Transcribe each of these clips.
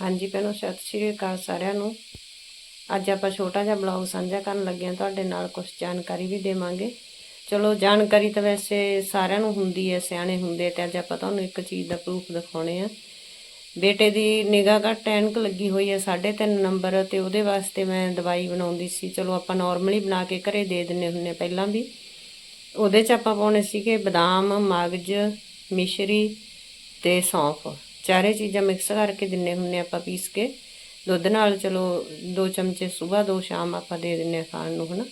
ਹਾਂਜੀ ਭੈਣੋ, ਸਤਿ ਸ਼੍ਰੀ ਅਕਾਲ ਸਾਰਿਆਂ ਨੂੰ। ਅੱਜ ਆਪਾਂ ਛੋਟਾ ਜਿਹਾ ਬਲੌਗ ਸਾਂਝਾ ਕਰਨ ਲੱਗੇ ਹਾਂ। ਤੁਹਾਡੇ ਨਾਲ ਕੁਝ ਜਾਣਕਾਰੀ ਵੀ ਦੇਵਾਂਗੇ। ਚਲੋ, ਜਾਣਕਾਰੀ ਤਾਂ ਵੈਸੇ ਸਾਰਿਆਂ ਨੂੰ ਹੁੰਦੀ ਹੈ, ਸਿਆਣੇ ਹੁੰਦੇ ਤੇ ਅੱਜ ਆਪਾਂ ਤੁਹਾਨੂੰ ਇੱਕ ਚੀਜ਼ ਦਾ ਪ੍ਰੂਫ ਦਿਖਾਉਣੇ ਆ ਬੇਟੇ ਦੀ ਨਿਗਾਹ ਘੱਟ ਐਨਕ ਲੱਗੀ ਹੋਈ ਹੈ 3.5 ਨੰਬਰ ਤੇ ਉਹਦੇ ਵਾਸਤੇ ਮੈਂ ਦਵਾਈ ਬਣਾਉਂਦੀ ਸੀ। ਚਲੋ, ਆਪਾਂ ਨਾਰਮਲੀ ਬਣਾ ਕੇ ਘਰੇ ਦੇ ਦਿੰਨੇ ਹੁੰਨੇ ਪਹਿਲਾਂ ਵੀ। ਉਹਦੇ ਚ ਆਪਾਂ ਪਾਉਣੇ ਸੀਗੇ ਬਦਾਮ, ਮਗਜ, ਮਿਸ਼ਰੀ ਤੇ ਸੌਂਫ। ਚਾਰੇ ਚੀਜ਼ਾਂ ਮਿਕਸ ਕਰਕੇ ਦਿੰਨੇ ਹੁੰਨੇ ਆਪਾਂ ਪੀਸ ਕੇ। ਦੁੱਧ ਨਾਲ ਚਲੋ ਦੋ ਚਮਚੇ ਸਵੇਰ ਦੋ, ਸ਼ਾਮ ਆਪਾਂ ਦੇ ਦਿੰਨੇ ਆ ਖਾਣ ਨੂੰ, ਹਨਾ।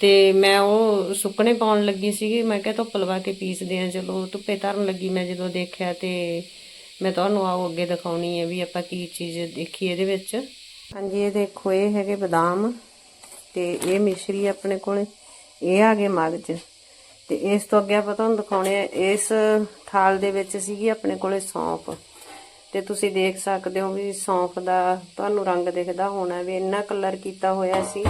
ਤੇ ਮੈਂ ਉਹ ਸੁੱਕਣੇ ਪਾਉਣ ਲੱਗੀ ਸੀਗੀ। ਮੈਂ ਕਿਹਾ ਧੁੱਪ ਲਵਾ ਕੇ ਪੀਸਦੇ ਆ ਚਲੋ ਧੁੱਪੇ ਧਰਨ ਲੱਗੀ ਮੈਂ ਜਦੋਂ ਦੇਖਿਆ ਤੇ ਮੈਂ ਤੁਹਾਨੂੰ ਆਓ ਅੱਗੇ ਦਿਖਾਉਣੀ ਹੈ ਵੀ ਆਪਾਂ ਕੀ ਚੀਜ਼ ਦੇਖੀ ਇਹਦੇ ਵਿੱਚ। ਹਾਂਜੀ, ਇਹ ਦੇਖੋ, ਇਹ ਹੈਗੇ ਬਦਾਮ ਤੇ ਇਹ ਮਿਸ਼ਰੀ ਆਪਣੇ ਕੋਲੇ। ਇਹ ਆ ਗਏ ਮਗਜ। ਤੇ ਇਸ ਤੋਂ ਅੱਗੇ ਆਪਾਂ ਤੁਹਾਨੂੰ ਦਿਖਾਉਣੇ ਆ, ਇਸ ਥਾਲ ਦੇ ਵਿੱਚ ਸੀਗੀ ਆਪਣੇ ਕੋਲੇ ਸੌਂਫ। ਤੇ ਤੁਸੀਂ ਦੇਖ ਸਕਦੇ ਹੋ ਵੀ ਸੌਂਫ ਦਾ ਤੁਹਾਨੂੰ ਰੰਗ ਦਿਖਦਾ ਹੋਣਾ ਵੀ ਇੰਨਾ ਕਲਰ ਕੀਤਾ ਹੋਇਆ ਸੀ।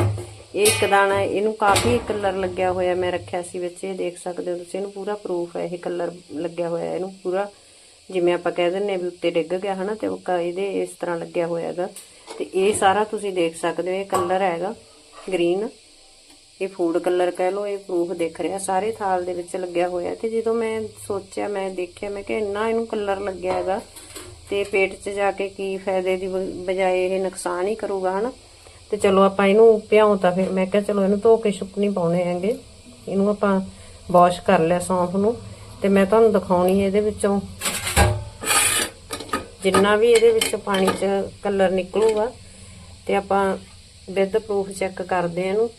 ਇਹ ਇੱਕ ਦਾਣਾ, ਇਹਨੂੰ ਕਾਫੀ ਕਲਰ ਲੱਗਿਆ ਹੋਇਆ ਮੈਂ ਰੱਖਿਆ ਸੀ ਵਿੱਚ, ਇਹ ਦੇਖ ਸਕਦੇ ਹੋ ਤੁਸੀਂ, ਇਹਨੂੰ ਪੂਰਾ ਪ੍ਰੂਫ ਹੈ, ਇਹ ਕਲਰ ਲੱਗਿਆ ਹੋਇਆ, ਇਹਨੂੰ ਪੂਰਾ ਜਿਵੇਂ ਆਪਾਂ ਕਹਿ ਦਿੰਨੇ ਵੀ ਉੱਤੇ ਡਿੱਗ ਗਿਆ ਹਨਾ, ਤੇ ਉਹ ਕ- ਇਹਦੇ ਇਸ ਤਰ੍ਹਾਂ ਲੱਗਿਆ ਹੋਇਆ ਹੈਗਾ। ਤੇ ਇਹ ਸਾਰਾ ਤੁਸੀਂ ਦੇਖ ਸਕਦੇ ਹੋ, ਇਹ ਕਲਰ ਹੈਗਾ ਗ੍ਰੀਨ ਇਹ ਫੂਡ ਕਲਰ ਕਹਿ ਲਓ, ਇਹ ਪ੍ਰੂਫ ਦਿਖ ਰਿਹਾ। ਸਾਰੇ ਥਾਲ ਦੇ ਵਿੱਚ ਲੱਗਿਆ ਹੋਇਆ ਤੇ ਜਦੋਂ ਮੈਂ ਸੋਚਿਆ, ਮੈਂ ਦੇਖਿਆ, ਮੈਂ ਕਿ ਇੰਨਾ ਇਹਨੂੰ ਕਲਰ ਲੱਗਿਆ ਹੈਗਾ ਤੇ ਪੇਟ 'ਚ ਜਾ ਕੇ ਕੀ ਫਾਇਦੇ ਦੀ ਬਜਾਏ ਇਹ ਨੁਕਸਾਨ ਹੀ ਕਰੂਗਾ, ਹਨਾ? ਤੇ ਚਲੋ ਆਪਾਂ ਇਹਨੂੰ ਭਿਉਂ ਤਾਂ ਫਿਰ, ਮੈਂ ਕਿਹਾ ਚਲੋ ਇਹਨੂੰ ਧੋ ਕੇ ਸੁੱਕਣੀ ਪਾਉਣੇ ਹੈਗੇ। ਇਹਨੂੰ ਆਪਾਂ ਵਾਸ਼ ਕਰ ਲਿਆ ਸੌਂਫ ਨੂੰ ਤੇ ਮੈਂ ਤੁਹਾਨੂੰ ਦਿਖਾਉਣੀ ਇਹਦੇ ਵਿੱਚੋਂ। ਜਿੰਨਾ ਵੀ ਇਹਦੇ ਵਿੱਚ ਪਾਣੀ 'ਚ ਕਲਰ ਨਿਕਲੂਗਾ ਤੇ ਆਪਾਂ ਵਿਦ ਪ੍ਰੂਫ ਚੈੱਕ ਕਰਦੇ ਹਾਂ ਇਹਨੂੰ।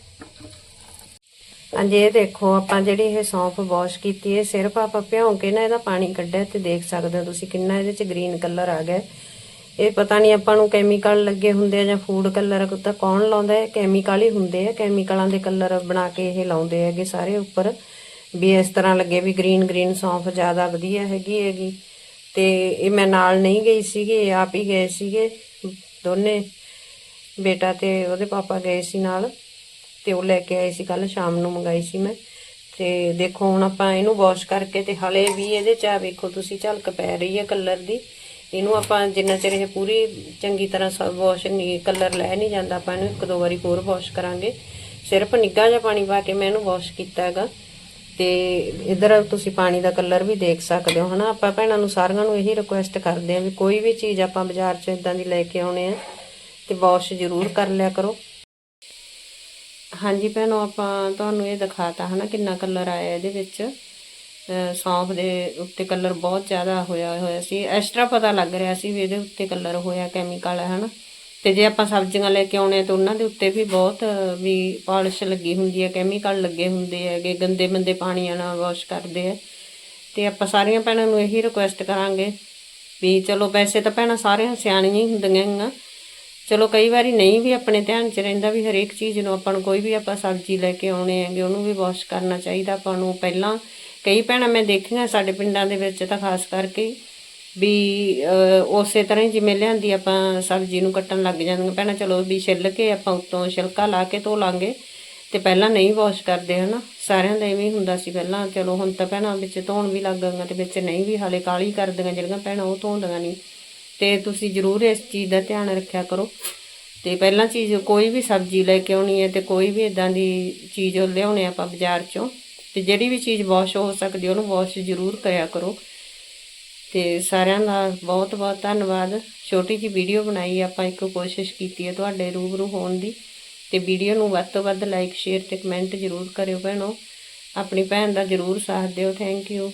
ਹਾਂਜੀ, ਇਹ ਦੇਖੋ, ਆਪਾਂ ਜਿਹੜੀ ਇਹ ਸੌਂਫ ਵਾਸ਼ ਕੀਤੀ ਹੈ ਸਿਰਫ ਆਪਾਂ ਭਿਉਂ ਕੇ ਨਾ ਇਹਦਾ ਪਾਣੀ ਕੱਢਿਆ ਤੇ ਦੇਖ ਸਕਦੇ ਹੋ ਤੁਸੀਂ ਕਿੰਨਾ ਇਹਦੇ 'ਚ ਗ੍ਰੀਨ ਕਲਰ ਆ ਗਿਆ। ਇਹ ਪਤਾ ਨਹੀਂ ਆਪਾਂ ਨੂੰ ਕੈਮੀਕਲ ਲੱਗੇ ਹੁੰਦੇ ਆ ਜਾਂ ਫੂਡ ਕਲਰ ਤਾਂ ਕੌਣ ਲਾਉਂਦਾ ਹੈ? ਕੈਮੀਕਲ ਹੀ ਹੁੰਦੇ ਆ। ਕੈਮੀਕਲਾਂ ਦੇ ਕਲਰ ਬਣਾ ਕੇ ਇਹ ਲਾਉਂਦੇ ਹੈਗੇ ਸਾਰੇ ਉੱਪਰ। ਵੀ ਇਸ ਤਰ੍ਹਾਂ ਲੱਗੇ ਵੀ ਗ੍ਰੀਨ ਗ੍ਰੀਨ ਸੌਂਫ ਜ਼ਿਆਦਾ ਵਧੀਆ ਹੈਗੀ ਹੈਗੀ। ਤੇ ਇਹ ਮੈਂ ਨਾਲ ਨਹੀਂ ਗਈ ਸੀਗੀ ਆਪ ਹੀ ਗਏ ਸੀਗੇ ਦੋਨੇ। ਬੇਟਾ ਤੇ ਉਹਦੇ ਪਾਪਾ ਗਏ ਸੀ ਨਾਲ। ਤੇ ਉਹ ਲੈ ਕੇ ਆਏ ਸੀ ਕੱਲ ਸ਼ਾਮ ਨੂੰ ਮੰਗਾਈ ਸੀ ਮੈਂ। ਤੇ ਦੇਖੋ, ਹੁਣ ਆਪਾਂ ਇਹਨੂੰ ਵਾਸ਼ ਕਰਕੇ ਤੇ ਹਲੇ ਵੀ ਇਹਦੇ ਚ ਆ ਵੇਖੋ ਤੁਸੀਂ, ਝਲਕ ਪੈ ਰਹੀ ਹੈ ਕਲਰ ਦੀ। ਇਹਨੂੰ ਆਪਾਂ ਜਿੰਨਾ ਚਿਰ ਇਹ ਪੂਰੀ ਚੰਗੀ ਤਰ੍ਹਾਂ ਸਭ ਵਾਸ਼ ਨਹੀਂ ਕਲਰ ਲੈ ਨਹੀਂ ਜਾਂਦਾ, ਆਪਾਂ ਇਹਨੂੰ ਇੱਕ ਦੋ ਵਾਰੀ ਹੋਰ ਵਾਸ਼ ਕਰਾਂਗੇ। ਸਿਰਫ ਨਿੱਘਾ ਜਿਹਾ ਪਾਣੀ ਪਾ ਕੇ ਮੈਂ ਇਹਨੂੰ ਵਾਸ਼ ਕੀਤਾ ਹੈਗਾ। ਤੇ ਇਧਰ ਤੁਸੀਂ ਪਾਣੀ ਦਾ ਕਲਰ ਵੀ ਦੇਖ ਸਕਦੇ ਹੋ, ਹਨਾ? ਆਪਾਂ ਭੈਣਾਂ ਨੂੰ ਸਾਰਿਆਂ ਨੂੰ ਇਹੀ ਰਿਕੁਐਸਟ ਕਰਦੇ ਆ ਵੀ ਕੋਈ ਵੀ ਚੀਜ਼ ਆਪਾਂ ਬਾਜ਼ਾਰ 'ਚ ਇਦਾਂ ਦੀ ਲੈ ਕੇ ਆਉਣੇ ਆ, ਤੇ ਵਾਸ਼ ਜ਼ਰੂਰ ਕਰ ਲਿਆ ਕਰੋ। ਹਾਂਜੀ ਭੈਣੋ, ਆਪਾਂ ਤੁਹਾਨੂੰ ਇਹ ਦਿਖਾਤਾ ਹਨਾ ਕਿੰਨਾ ਕਲਰ ਆਇਆ ਇਹਦੇ ਵਿੱਚ। ਸੌਂਫ ਦੇ ਉੱਤੇ ਕਲਰ ਬਹੁਤ ਜ਼ਿਆਦਾ ਹੋਇਆ ਹੋਇਆ ਸੀ। ਐਕਸਟਰਾ ਪਤਾ ਲੱਗ ਰਿਹਾ ਸੀ ਵੀ ਇਹਦੇ ਉੱਤੇ ਕਲਰ ਹੋਇਆ ਕੈਮੀਕਲ ਹੈ ਹਨਾ। ਤੇ ਜੇ ਆਪਾਂ ਸਬਜ਼ੀਆਂ ਲੈ ਕੇ ਆਉਣੇ ਤਾਂ ਉਹਨਾਂ ਦੇ ਉੱਤੇ ਵੀ ਬਹੁਤ ਵੀ ਪਾਲਿਸ਼ ਲੱਗੀ ਹੁੰਦੀ ਹੈ ਕੈਮੀਕਲ ਲੱਗੇ ਹੁੰਦੇ ਹੈਗੇ ਗੰਦੇ ਮੰਦੇ ਪਾਣੀਆਂ ਨਾਲ ਵਾਸ਼ ਕਰਦੇ ਆ। ਤੇ ਆਪਾਂ ਸਾਰੀਆਂ ਭੈਣਾਂ ਨੂੰ ਇਹੀ ਰਿਕੁਐਸਟ ਕਰਾਂਗੇ ਵੀ ਚਲੋ ਵੈਸੇ ਤਾਂ ਭੈਣਾਂ ਸਾਰੀਆਂ ਸਿਆਣੀਆਂ ਹੀ ਹੁੰਦੀਆਂ ਹੈਗੀਆਂ। ਚਲੋ ਕਈ ਵਾਰੀ ਨਹੀਂ ਵੀ ਆਪਣੇ ਧਿਆਨ 'ਚ ਰਹਿੰਦਾ ਵੀ ਹਰੇਕ ਚੀਜ਼ ਨੂੰ ਆਪਾਂ ਨੂੰ ਕੋਈ ਵੀ ਆਪਾਂ ਸਬਜ਼ੀ ਲੈ ਕੇ ਆਉਣੇ ਹੈਗੇ, ਉਹਨੂੰ ਵੀ ਵਾਸ਼ ਕਰਨਾ ਚਾਹੀਦਾ ਆਪਾਂ ਨੂੰ। ਪਹਿਲਾਂ ਕਈ ਭੈਣਾਂ ਮੈਂ ਦੇਖੀਆਂ ਸਾਡੇ ਪਿੰਡਾਂ ਦੇ ਵਿੱਚ ਤਾਂ ਖਾਸ ਕਰਕੇ ਵੀ ਉਸੇ ਤਰ੍ਹਾਂ ਹੀ ਜਿਵੇਂ ਲਿਆਂਦੀ ਆਪਾਂ ਸਬਜ਼ੀ ਨੂੰ ਕੱਟਣ ਲੱਗ ਜਾਂਦੀਆਂ ਭੈਣਾਂ, ਚਲੋ ਵੀ ਛਿੱਲ ਕੇ ਆਪਾਂ ਉੱਤੋਂ ਛਿਲਕਾ ਲਾ ਕੇ ਧੋ ਲਾਂਗੇ ਤੇ ਪਹਿਲਾਂ ਨਹੀਂ ਵਾਸ਼ ਕਰਦੇ ਹਨਾ। ਸਾਰਿਆਂ ਦਾ ਐਵੇਂ ਹੁੰਦਾ ਸੀ ਪਹਿਲਾਂ, ਚਲੋ ਹੁਣ ਤਾਂ ਭੈਣਾਂ ਵਿੱਚ ਧੋਣ ਵੀ ਲੱਗ ਗਈਆਂ ਤੇ ਵਿੱਚ ਨਹੀਂ ਵੀ ਹਾਲੇ ਕਾਲੀ ਕਰਦੀਆਂ ਜਿਹੜੀਆਂ ਭੈਣਾਂ ਉਹ ਧੋਂਦੀਆਂ ਨਹੀਂ। ਤੇ ਤੁਸੀਂ ਜ਼ਰੂਰ ਇਸ ਚੀਜ਼ ਦਾ ਧਿਆਨ ਰੱਖਿਆ ਕਰੋ। ਤੇ ਪਹਿਲਾਂ ਚੀਜ਼ ਕੋਈ ਵੀ ਸਬਜ਼ੀ ਲੈ ਕੇ ਆਉਣੀ ਹੈ ਤੇ ਕੋਈ ਵੀ ਇਦਾਂ ਦੀ ਚੀਜ਼ ਲਿਆਉਣੇ ਆਪਾਂ ਬਾਜ਼ਾਰ ਚੋਂ, ਤੇ ਜਿਹੜੀ ਵੀ ਚੀਜ਼ ਵਾਸ਼ ਹੋ ਸਕਦੀ ਉਹਨੂੰ ਵਾਸ਼ ਜ਼ਰੂਰ ਕਰਿਆ ਕਰੋ। ਤੇ ਸਾਰਿਆਂ ਦਾ ਬਹੁਤ ਬਹੁਤ ਧੰਨਵਾਦ। ਛੋਟੀ ਜੀ ਵੀਡੀਓ ਬਣਾਈ, ਆਪਾਂ ਇੱਕ ਕੋਸ਼ਿਸ਼ ਕੀਤੀ ਹੈ ਤੁਹਾਡੇ ਰੂਬਰੂ ਹੋਣ ਦੀ। ਤੇ ਵੀਡੀਓ ਨੂੰ ਵੱਧ ਤੋਂ ਵੱਧ ਲਾਈਕ ਸ਼ੇਅਰ ਤੇ ਕਮੈਂਟ ਜ਼ਰੂਰ ਕਰਿਓ ਭੈਣੋ। ਆਪਣੀ ਭੈਣ ਦਾ ਜ਼ਰੂਰ ਸਾਥ ਦਿਓ। Thank you